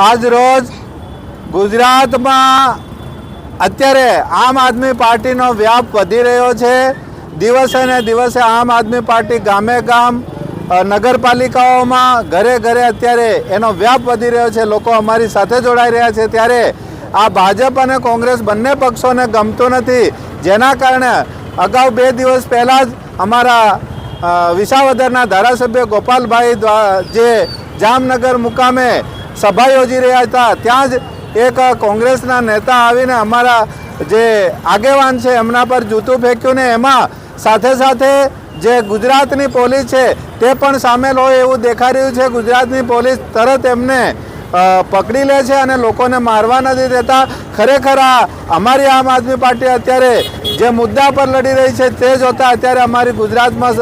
આજ રોજ ગુજરાતમાં અત્યારે આમ આદમી પાર્ટીનો વ્યાપ વધી રહ્યો છે. દિવસે ને દિવસે આમ આદમી પાર્ટી ગામે ગામ નગરપાલિકાઓમાં ઘરે ઘરે અત્યારે એનો વ્યાપ વધી રહ્યો છે. લોકો અમારી સાથે જોડાઈ રહ્યા છે. ત્યારે આ ભાજપ અને કોંગ્રેસ બંને પક્ષોને ગમતું નથી. જેના કારણે અગાઉ બે દિવસ પહેલાં જ અમારા વિસાવદરના ધારાસભ્ય ગોપાલભાઈ જે જામનગર મુકામે સભા યોજી રહ્યા હતા. ત્યાં જ એક કોંગ્રેસના નેતા આવીને અમારા જે આગેવાન છે, એમના પર જૂતું ફેંક્યું ને એમાં સાથે સાથે જે ગુજરાતની પોલીસ છે, તે પણ સામેલ હોય એવું દેખાઈ રહ્યું છે. ગુજરાતની પોલીસ તરત એમને પકડી લે છે અને લોકોને મારવા નથી દેતા. ખરેખર આ અમારી આમ આદમી પાર્ટી અત્યારે જે મુદ્દા પર લડી રહી છે, તે જોતા અત્યારે અમારી ગુજરાતમાં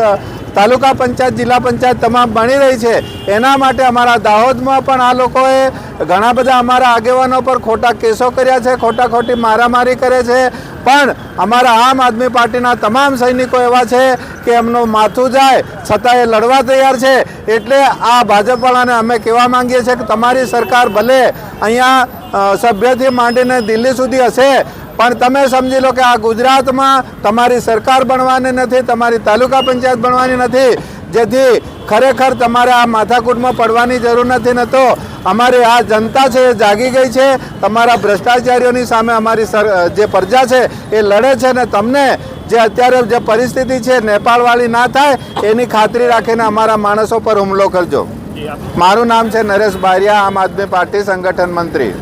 તાલુકા પંચાયત, જિલ્લા પંચાયત તમામ બની રહી છે. એના માટે અમારા દાહોદમાં પણ આ લોકોએ ઘણા બધા અમારા આગેવાનો પર ખોટા કેસો કર્યા છે, ખોટા ખોટી મારામારી કરે છે. પણ અમારા આમ આદમી પાર્ટીના તમામ સૈનિકો એવા છે કે એમનું માથું જાય, છતાં એ લડવા તૈયાર છે. એટલે આ ભાજપવાળાને અમે કહેવા માંગીએ છીએ કે તમારી સરકાર ભલે અહીંયા સભ્યથી માંડીને દિલ્હી સુધી હશે પણ તમે સમજી લો કે આ ગુજરાતમાં તમારી સરકાર બનવાની નથી તમારી તાલુકા પંચાયત બનવાની નથી. જેથી ખરેખર તમારે આ માથાકૂટમાં પડવાની જરૂર નથી ન તો અમારી આ જનતા છે એ જાગી ગઈ છે. તમારા ભ્રષ્ટાચારીઓની સામે અમારી જે પ્રજા છે એ લડે છે ને તમને જે અત્યારે જે પરિસ્થિતિ છે નેપાળવાળી ના થાય એની ખાતરી રાખીને અમારા માણસો પર હુમલો કરજો. મારું નામ છે નરેશ બારિયા આમ આદમી પાર્ટી સંગઠન મંત્રી.